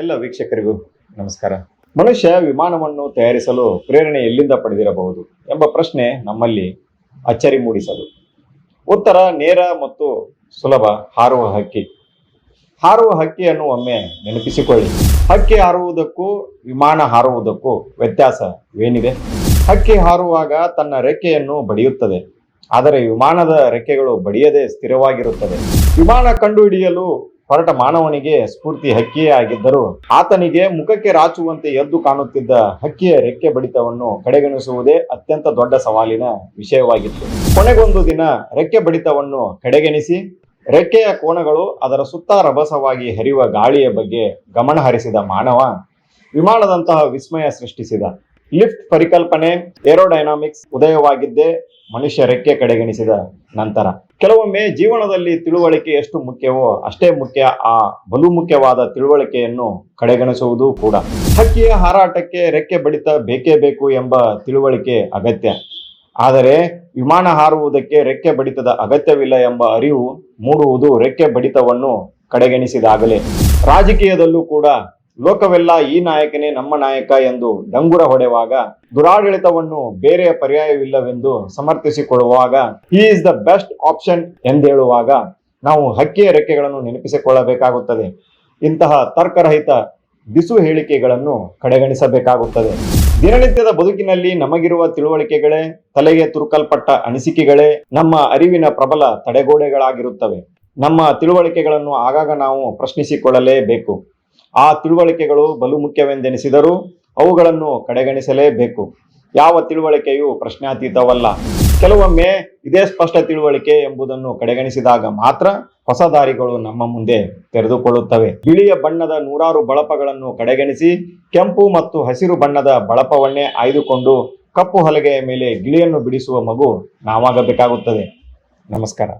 ಎಲ್ಲ ವೀಕ್ಷಕರಿಗೂ ನಮಸ್ಕಾರ. ಮನುಷ್ಯ ವಿಮಾನವನ್ನು ತಯಾರಿಸಲು ಪ್ರೇರಣೆ ಎಲ್ಲಿಂದ ಪಡೆದಿರಬಹುದು ಎಂಬ ಪ್ರಶ್ನೆ ನಮ್ಮಲ್ಲಿ ಅಚ್ಚರಿ ಮೂಡಿಸಲು. ಉತ್ತರ ನೇರ ಮತ್ತು ಸುಲಭ ಹಾರುವ ಹಕ್ಕಿ. ಹಾರುವ ಹಕ್ಕಿಯನ್ನು ಒಮ್ಮೆ ನೆನಪಿಸಿಕೊಳ್ಳಿ. ಹಕ್ಕಿ ಹಾರುವುದಕ್ಕೂ ವಿಮಾನ ಹಾರುವುದಕ್ಕೂ ವ್ಯತ್ಯಾಸವೇನಿದೆ ಹಕ್ಕಿ ಹಾರುವಾಗ ತನ್ನ ರೆಕ್ಕೆಯನ್ನು ಬಡಿಯುತ್ತದೆ. ಆದರೆ ವಿಮಾನದ ರೆಕ್ಕೆಗಳು ಬಡಿಯದೆ ಸ್ಥಿರವಾಗಿರುತ್ತದೆ. ವಿಮಾನ ಕಂಡುಹಿಡಿಯಲು ಹೊರಟ ಮಾನವನಿಗೆ ಸ್ಫೂರ್ತಿ ಹಕ್ಕಿಯೇ ಆಗಿದ್ದರು ಆತನಿಗೆ ಮುಖಕ್ಕೆ ರಾಚುವಂತೆ ಎದ್ದು ಕಾಣುತ್ತಿದ್ದ ಹಕ್ಕಿಯ ರೆಕ್ಕೆ ಬಡಿತವನ್ನು ಕಡೆಗಣಿಸುವುದೇ ಅತ್ಯಂತ ದೊಡ್ಡ ಸವಾಲಿನ ವಿಷಯವಾಗಿತ್ತು. ಕೊನೆಗೊಂದು ದಿನ ರೆಕ್ಕೆ ಬಡಿತವನ್ನು ಕಡೆಗಣಿಸಿ ರೆಕ್ಕೆಯ ಕೋಣಗಳು ಅದರ ಸುತ್ತ ರಭಸವಾಗಿ ಹರಿಯುವ ಗಾಳಿಯ ಬಗ್ಗೆ ಗಮನ ಹರಿಸಿದ ಮಾನವ ವಿಮಾನದಂತಹ ವಿಸ್ಮಯ ಸೃಷ್ಟಿಸಿದ. ಲಿಫ್ಟ್ ಪರಿಕಲ್ಪನೆ, ಏರೋಡೈನಾಮಿಕ್ಸ್ ಉದಯವಾಗಿದ್ದೇ ಮನುಷ್ಯ ರೆಕ್ಕೆ ಕಡೆಗಣಿಸಿದ ನಂತರ. ಕೆಲವೊಮ್ಮೆ ಜೀವನದಲ್ಲಿ ತಿಳುವಳಿಕೆ ಎಷ್ಟು ಮುಖ್ಯವೋ ಅಷ್ಟೇ ಮುಖ್ಯ. ಆ ಬಲು ಮುಖ್ಯವಾದ ತಿಳುವಳಿಕೆಯನ್ನು ಕಡೆಗಣಿಸುವುದು ಕೂಡ. ಹಕ್ಕಿಯ ಹಾರಾಟಕ್ಕೆ ರೆಕ್ಕೆ ಬಡಿತ ಬೇಕೇ ಬೇಕು ಎಂಬ ತಿಳುವಳಿಕೆ ಅಗತ್ಯ. ಆದರೆ ವಿಮಾನ ಹಾರುವುದಕ್ಕೆ ರೆಕ್ಕೆ ಬಡಿತದ ಅಗತ್ಯವಿಲ್ಲ ಎಂಬ ಅರಿವು ಮೂಡುವುದು ರೆಕ್ಕೆ ಬಡಿತವನ್ನು ಕಡೆಗಣಿಸಿದಾಗಲೇ. ರಾಜಕೀಯದಲ್ಲೂ ಕೂಡ ಲೋಕವೆಲ್ಲ ಈ ನಾಯಕನೇ ನಮ್ಮ ನಾಯಕ ಎಂದು ಡಂಗುರ ಹೊಡೆವಾಗ ದುರಾಡಳಿತವನ್ನು ಬೇರೆಯ ಪರ್ಯಾಯವಿಲ್ಲವೆಂದು ಸಮರ್ಥಿಸಿಕೊಳ್ಳುವಾಗ he is the best option ಎಂದೇಳುವಾಗ ನಾವು ಹಕ್ಕಿಯ ರೆಕ್ಕೆಗಳನ್ನು ನೆನಪಿಸಿಕೊಳ್ಳಬೇಕಾಗುತ್ತದೆ. ಇಂತಹ ತರ್ಕರಹಿತ ಬಿಸು ಹೇಳಿಕೆಗಳನ್ನು ಕಡೆಗಣಿಸಬೇಕಾಗುತ್ತದೆ. ದಿನನಿತ್ಯದ ಬದುಕಿನಲ್ಲಿ ನಮಗಿರುವ ತಿಳುವಳಿಕೆಗಳೇ, ತಲೆಗೆ ತುರುಕಲ್ಪಟ್ಟ ಅನಿಸಿಕೆಗಳೇ, ನಮ್ಮ ಅರಿವಿನ ಪ್ರಬಲ ತಡೆಗೋಡೆಗಳಾಗಿರುತ್ತವೆ. ನಮ್ಮ ತಿಳುವಳಿಕೆಗಳನ್ನು ಆಗಾಗ ನಾವು ಪ್ರಶ್ನಿಸಿಕೊಳ್ಳಲೇಬೇಕು. ಆ ತಿಳುವಳಿಕೆಗಳು ಬಲು ಮುಖ್ಯವೆಂದೆನಿಸಿದರೂ ಅವುಗಳನ್ನು ಕಡೆಗಣಿಸಲೇಬೇಕು. ಯಾವ ತಿಳುವಳಿಕೆಯು ಪ್ರಶ್ನಾತೀತವಲ್ಲ. ಕೆಲವೊಮ್ಮೆ ಇದೇ ಸ್ಪಷ್ಟ ತಿಳುವಳಿಕೆ ಎಂಬುದನ್ನು ಕಡೆಗಣಿಸಿದಾಗ ಮಾತ್ರ ಹೊಸ ದಾರಿಗಳು ನಮ್ಮ ಮುಂದೆ ತೆರೆದುಕೊಳ್ಳುತ್ತವೆ. ಬಿಳಿಯ ಬಣ್ಣದ ನೂರಾರು ಬಳಪಗಳನ್ನು ಕಡೆಗಣಿಸಿ, ಕೆಂಪು ಮತ್ತು ಹಸಿರು ಬಣ್ಣದ ಬಳಪವನ್ನೇ ಆಯ್ದುಕೊಂಡು ಕಪ್ಪು ಹಲಗೆಯ ಮೇಲೆ ಗಿಳಿಯನ್ನು ಬಿಡಿಸುವ ಮಗು ನಾವಾಗಬೇಕಾಗುತ್ತದೆ. ನಮಸ್ಕಾರ.